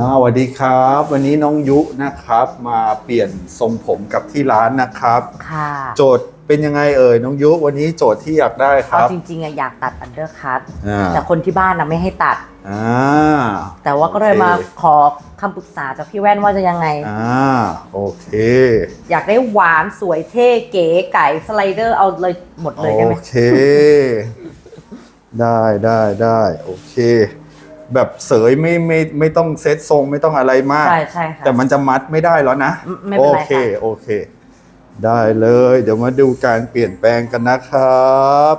อ่าสวัสดีครับ วันนี้น้องยุนะครับมาเปลี่ยนทรงผมกับที่ร้านนะครับ ค่ะ โจทย์เป็นยังไงเอ่ยน้องยุวันนี้โจทย์ที่อยากได้คเอารับ จริงๆอะอยากตัดอันเดอร์คัตอ่า แต่คนที่บ้านนะไม่ให้ตัด อ่า แต่ว่าก็เลยโอเค มาขอคำปรึกษาจากพี่แว่นว่าจะยังไง อ่าโอเคอยากได้หวานสวยเท่เก๋ไก่สไลเดอร์เอาเลยหมดเลยได้ไหมโอเค ได้ได้ได้โอเค แบบเสยไม่ไม่ไม่ต้องเซตทรงไม่ต้องอะไรมาก ใช่ใช่ค่ะ แต่มันจะมัดไม่ได้แล้วนะไม่ไม่เป็นไรโอเคค่ะ โอเค ได้เลย เดี๋ยวมาดูการเปลี่ยนแปลงกันนะครับ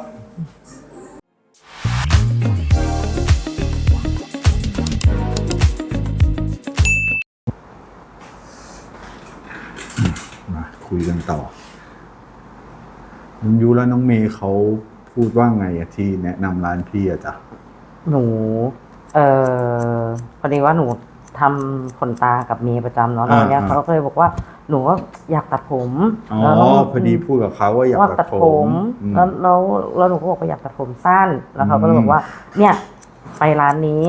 มาคุยกันต่อน้องยูและน้องเมย์เขาพูดว่าไงอะที่แนะนำร้านพี่อะจ๊ะ หนู เอ่อพอดีว่าหนูทำขนตากับเมย์ประจำเนาะแล้ววันเนี้ยเขาก็เลยบอกว่าหนูก็อยากตัดผมอ๋อ แล้วน้งพอดีพูดกับเขาว่าอยากว่าตัตัดดผผมมอืม แล้วแล้วแล้วหนูก็บอกว่าอยากตัดผมสั้น แล้วเขาก็เลยอืมบอกว่า เนี่ยไปร้านนี้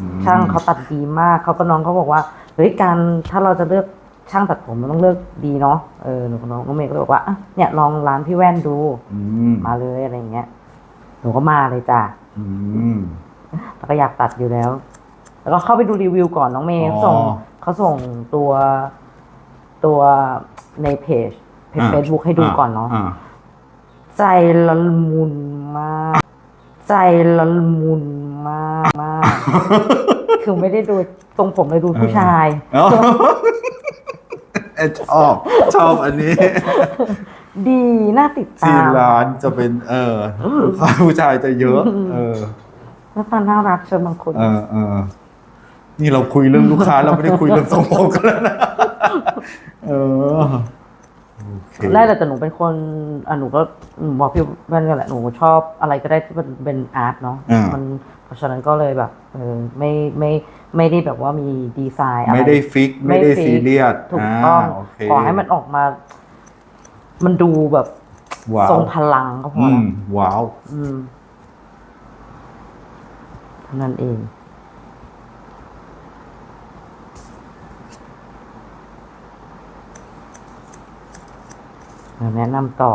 อืม ช่างเขาตัดดีมาก เขาก็น้องเขาบอกว่าเฮ้ยการถ้าเราจะเลือกช่างตัดผมมันต้องเลือกดีเนาะเออหนูกับน้องน้องเมย์ก็เลยบอกว่าอะเนี่ยลองร้านพี่แว่นดูอืมมาเลยอะไรอย่างเงี้ยหนูก็มาเลยจ้ะอืม แล้วก็อยากตัดอยู่แล้ว แล้วก็เข้าไปดูรีวิวก่อนน้องเมย์อ๋อส่งเขาส่งตัวตัวในเพจเพจเฟซบุ๊กให้ดูก่อนเนาะ อ่ใจละมุนมาก ใจละมุนมากมาก คือไม่ได้ดูทรงผมเลยดูผู้ชาย อ๋อเอ้ยชอบชอบอันนี้ดีน่าติดที่ตามร้านจะเป็น เออลูกค้าผู้ชายจะเยอะ เออ หน้าตาน่ารักเชิญบางคนเออเออนี่เราคุยเรื่องลูกค้า เราไม่ได้คุยเรื่องทรงผมกันแล้วนะเออโอเคแรกแต่หนูเป็นคนอะหนูก็หนูบอกพี่แว่นกันแหละหนูชอบอะไรก็ได้ที่มันเป็นอาร์ตเนาะอ่ามัมันเพราะฉะนั้นก็เลยแบบเออไม่ไม่ไม่ได้แบบว่ามีดีไซน์อะไรไม่ได้ฟิกไม่ได้ฟิกซีเรียสถูกต้องาโเคขอให้มันออกมา มันดูแบบว้าวทรงพลังก็พออืละมว้าวอืม เท่านั้นเองเดี๋ยวแนะนำต่อ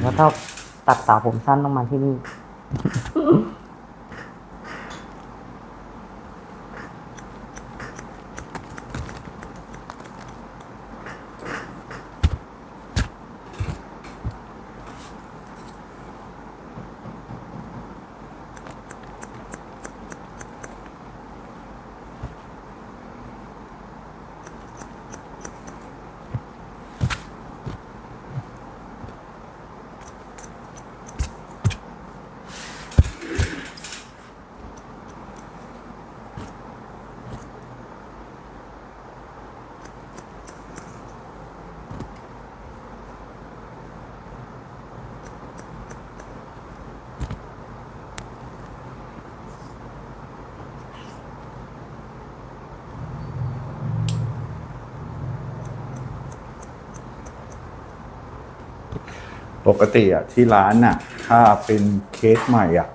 แล้วถ้าตัดสาวผมสั้นต้องมาที่นี่ กติอะที่ร้านอะ ถ้าเป็นเคสใหม่อะ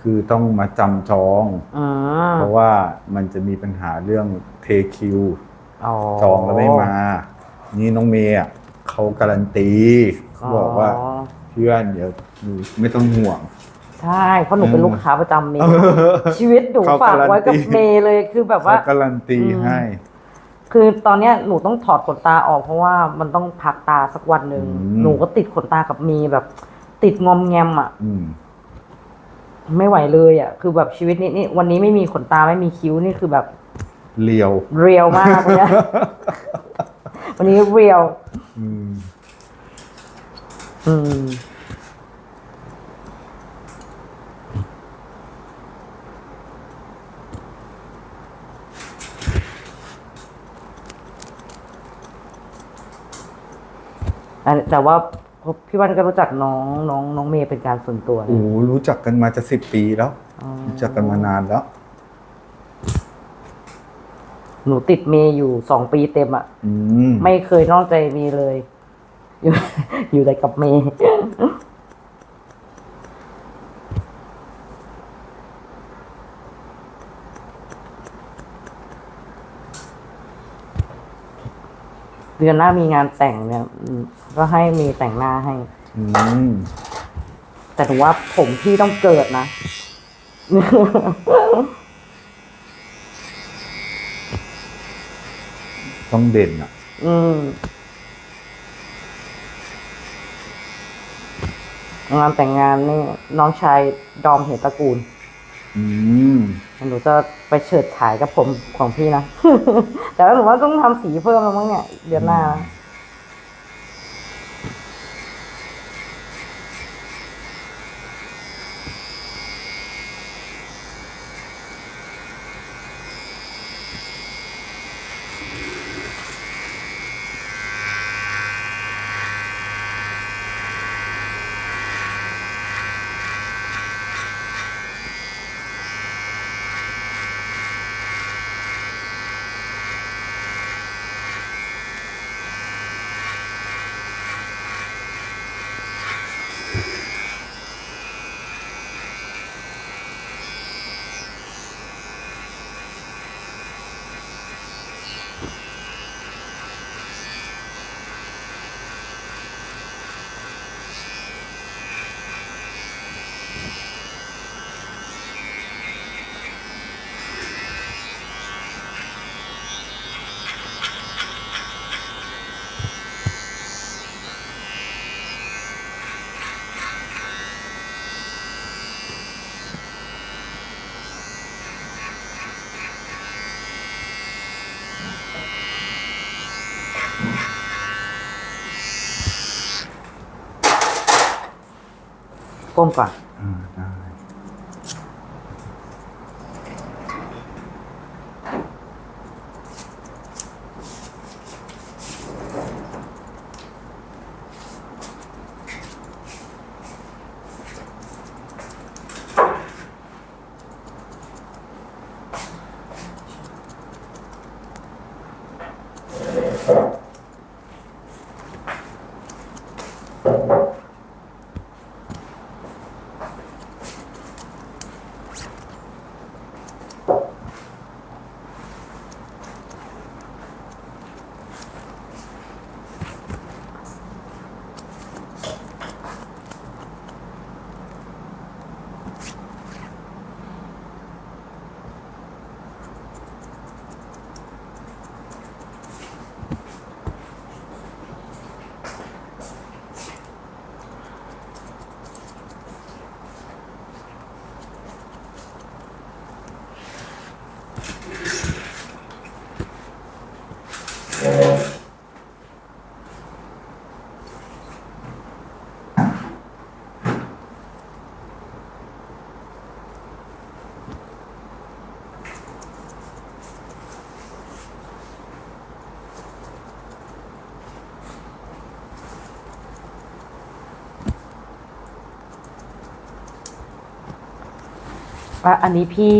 คือต้องมาจำจองอืมเพราะว่ามันจะมีปัญหาเรื่องเทคิวอ๋อจองแล้วไม่มา นี่น้องเมย์อะเขาการันตีเขาบอกว่าเพื่อนเดี๋ยวหนูไม่ต้องห่วง ใช่เพราะหนูเป็นอืมลูกค้าประจำเมย์ชีวิตหนูเขาฝากไว้กับการันตีเมย์เลยคือแบบว่าเขาการันตีอืมให้ คือตอนเนี้ยหนูต้องถอดขนตาออกเพราะว่ามันต้องพักตาสักวันหนึ่งอืม หนูก็ติดขนตากับเมีแบบ ติดงอมแงมอะ อืม ไม่ไหวเลยอะคือแบบชีวิตนี้นี่วันนี้ไม่มีขนตาไม่มีคิ้วนี่คือแบบเลียว เรียวมากเลยวันนี้เรียว อืม อืม อันแต่ว่าพี่วันก็รู้จักน้องน้องน้องเมย์เป็นการส่วนตัวนะโอ้โหรู้จักกันมาจะสิบปีแล้ว อ๋อรู้จักกันมานานแล้ว หนูติดเมย์อยู่สองปีเต็มอะอืมไม่เคยนอกใจเมย์เลย อยู่ อยู่แต่กับเมย์ เดือนหน้ามีงานแต่งเนี่ยอืมก็ให้มีแต่งหน้าให้ อืมแต่ถือว่าผมพี่ต้องเกิดนะ ต้องเด่นอะ อืมงานแต่งงานนี่น้องชายดอมเหตุตระกูล อืม หนูจะไปเฉิดฉายกับผมของพี่นะ แต่ว่าหนูว่าต้องทำสีเพิ่มแล้วมั้งเนี่ย เดือนหน้า ก้มก่อนอ่าได้ อะอันนี้พี่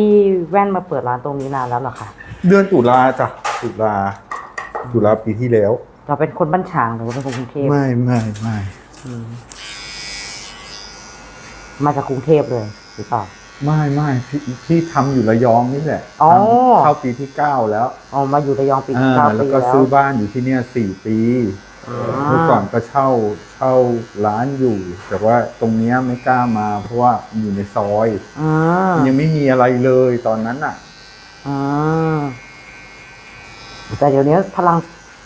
แว่นมาเปิดร้านตรงนี้นานแล้วเหรอคะเดือนตุลาจ้ะตุลาตุลาปีที่แล้ว เราเป็นคนบ้านฉางหรือว่าเป็นคนกรุงเทพไม่ไม่ไม่อืมมาจากกรุงเทพเลยหรือเปล่า ไม่ไม่พี่พี่ทำอยู่ระยองนี่แหละอ๋อ ทำเข้าปีที่เก้าแล้วเอามาอยู่ระยองปีอ่าเก้าแล้วปีก็แล้วซื้อบ้านอยู่ที่เนี่ยสี่ปีอ่า เมื่อก่อนก็เช่าเช่าร้านอยู่ แต่ว่าตรงเนี้ยไม่กล้ามา เพราะว่าอยู่ในซอยอ่ายังไม่มีอะไรเลยตอนนั้นอะอ่าแต่เดี๋ยวนี้พลัง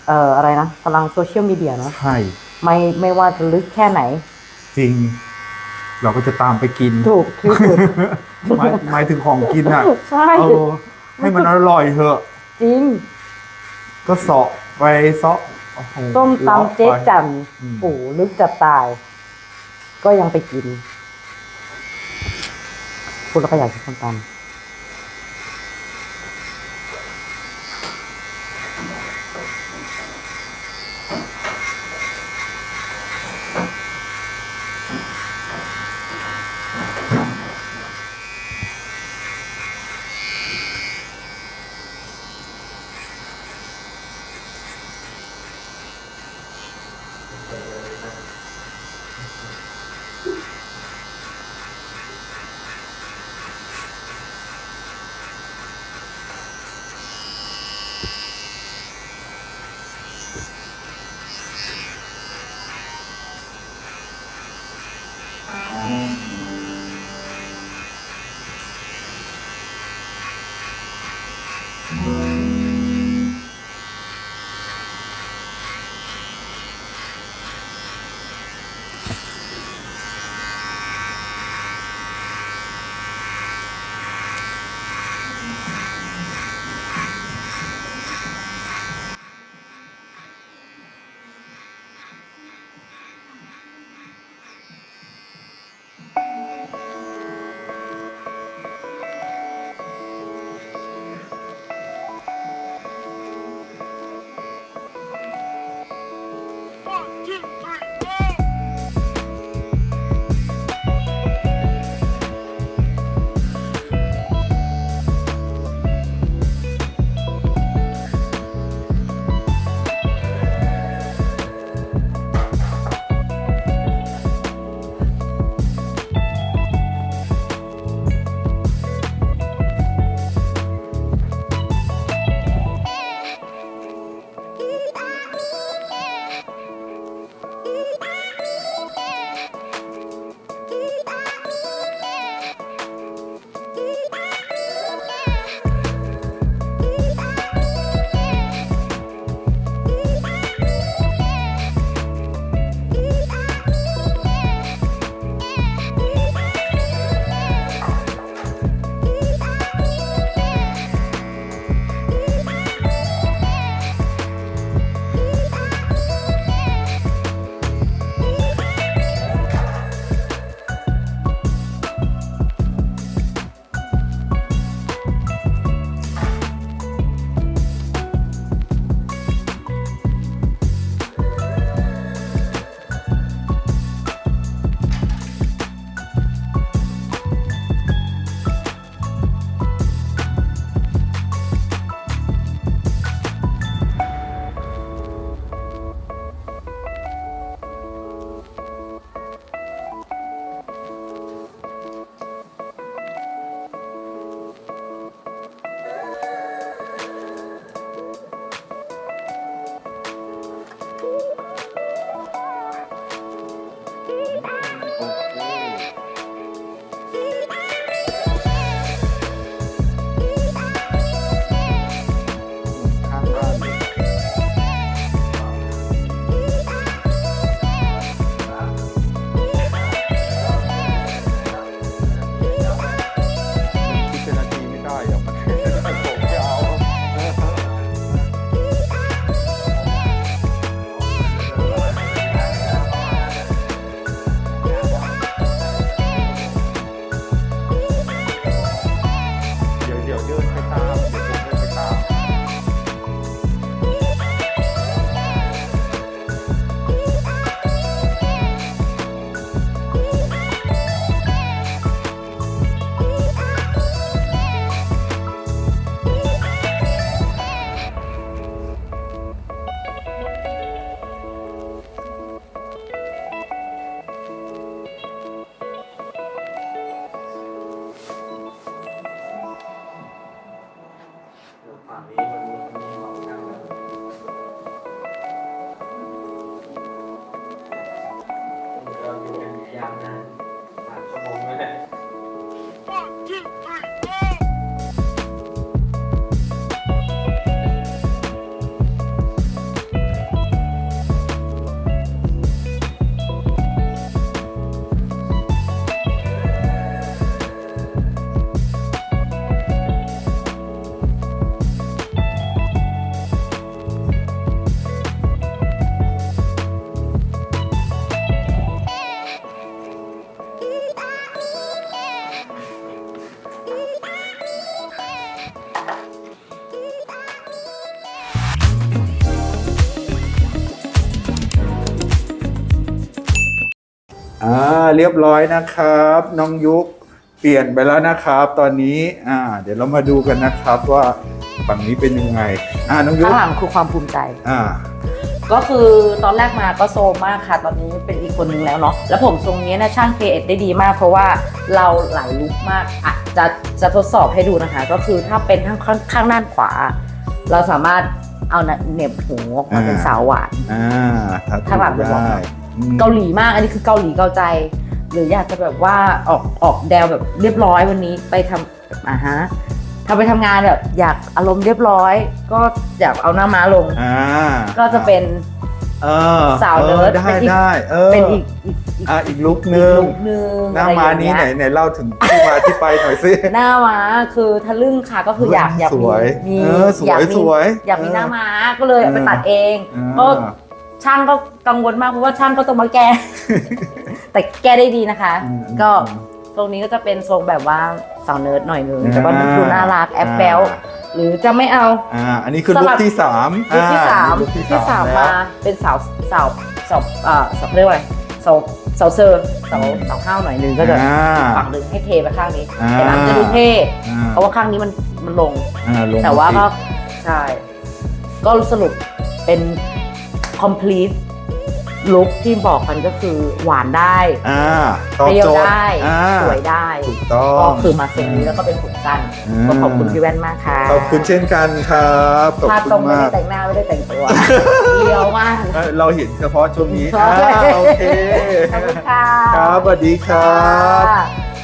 เอ่ออะไรนะพลังโซเชียลมีเดียเนอะใช่ไม่ไม่ว่าจะลึกแค่ไหน จริง เราก็จะตามไปกิน ถูกที่สุดหมายหมายถึงของกินอะใช่เออให้มันอร่อยเถอะ จริง ก็เสาะไปเสาะโอ้โห ส้มเลาะตำเจ๊ไปจันอืมโอ้โหลึกจะตาย ก็ยังไปกินพูดแล้วก็อยากกินส้มตำ อ่าเรียบร้อยนะครับ น้องยุคเปลี่ยนไปแล้วนะครับ ตอนนี้อ่า เดี๋ยวเรามาดูกันนะครับว่าฝั่งนี้เป็นยังไง อ่าน้องยุข้าคงหลังคือความภูมิใจ อ่า ก็คือตอนแรกมาก็โซมมากค่ะ ตอนนี้เป็นอีกคนนึงแล้วเนาะแล้วผมทรงนี้นะช่างเคเอทได้ดีมาก เพราะว่าเราหลายลุกมากอะจะจะทดสอบให้ดูนะคะ ก็คือถ้าเป็นข้างข้างข้างด้านขวา เราสามารถเอาเหน็บหูออกมาเป็นอ่าสาวหวานอ่าถ้าข้างหลังเป็นได้บอกอืม เกาหลีมาก อันนี้คือเกาหลีเกาใจ หรืออยากจะแบบว่าออกออกแนวแบบเรียบร้อยวันนี้ไปทำอ่าฮะถ้าไปทำงานแบบอยากอารมณ์เรียบร้อย ก็อยากเอาหน้าม้าลงอ่าก็จะเป็นเออสาวเนิร์ดออได้เป็นอีกได้เออเป็นอีกอีกอีกอะอีกลุกนึงลุคนึงหน้าอะไรมาอย่งนี้เงี้ยไหนไหนเล่าถึงที่มาที่ไปหน่อยสิหน้าม้าคือทะลึ่งค่ะก็คืออยากอยากสมีวยมีเออสวยอยากมีสวยอยากมีเออหน้าม้าก็เลยเอาไปตัดเองอ่าก็ ช่างก็กังวลมากเพราะว่าช่างก็ต้องมาแก้ แต่แก้ได้ดีนะคะ อืม ก็ทรงนี้ก็จะเป็นทรงแบบว่าสาวเนิร์ดหน่อยนึงอ่าแต่ว่าดูน่ารักแอปแบลอ่าหรือจะไม่เอา อ่าอันนี้คือสลุลักบ ที่สามลุคที่สามอ่ลุคที่ที่สามแล้วมาเป็นสาวสาวสาวเอ่อสาวเรียกว่าอะไรสาวสาวเซอร์สาวสาวห้าวหน่อยนึงก็จะอ่า ฝั่งหนึ่งให้เทไปข้างนี้อ่า แต่มันจะดูเท่อ่าเพราะว่าข้างนี้มันมันลง อ่าลงแต่ว่าก็อีใช่ ก็สรุปเป็น complete ลุคที่บอกกันก็คือหวานได้อ่าตอบเปรี้ยวโจทย์ได้ อ่า สวยได้ ถูกต้อง ก็คือมาเซ็นนี้แล้วก็เป็นผมสั้นอืม ก็ขอบคุณพี่แว่นมากค่ะขอบคุณเช่นกันครับขอบภาพคุตรณงไม่มาได้กแต่งหน้าไม่ได้แต่งตัวเลียวมาก เอ้ยเราเห็นเฉพาะช่วงนี้ใช่ อ่าโอเค ขอบคุณค่ะครับสวัสดีครับ ค่ะ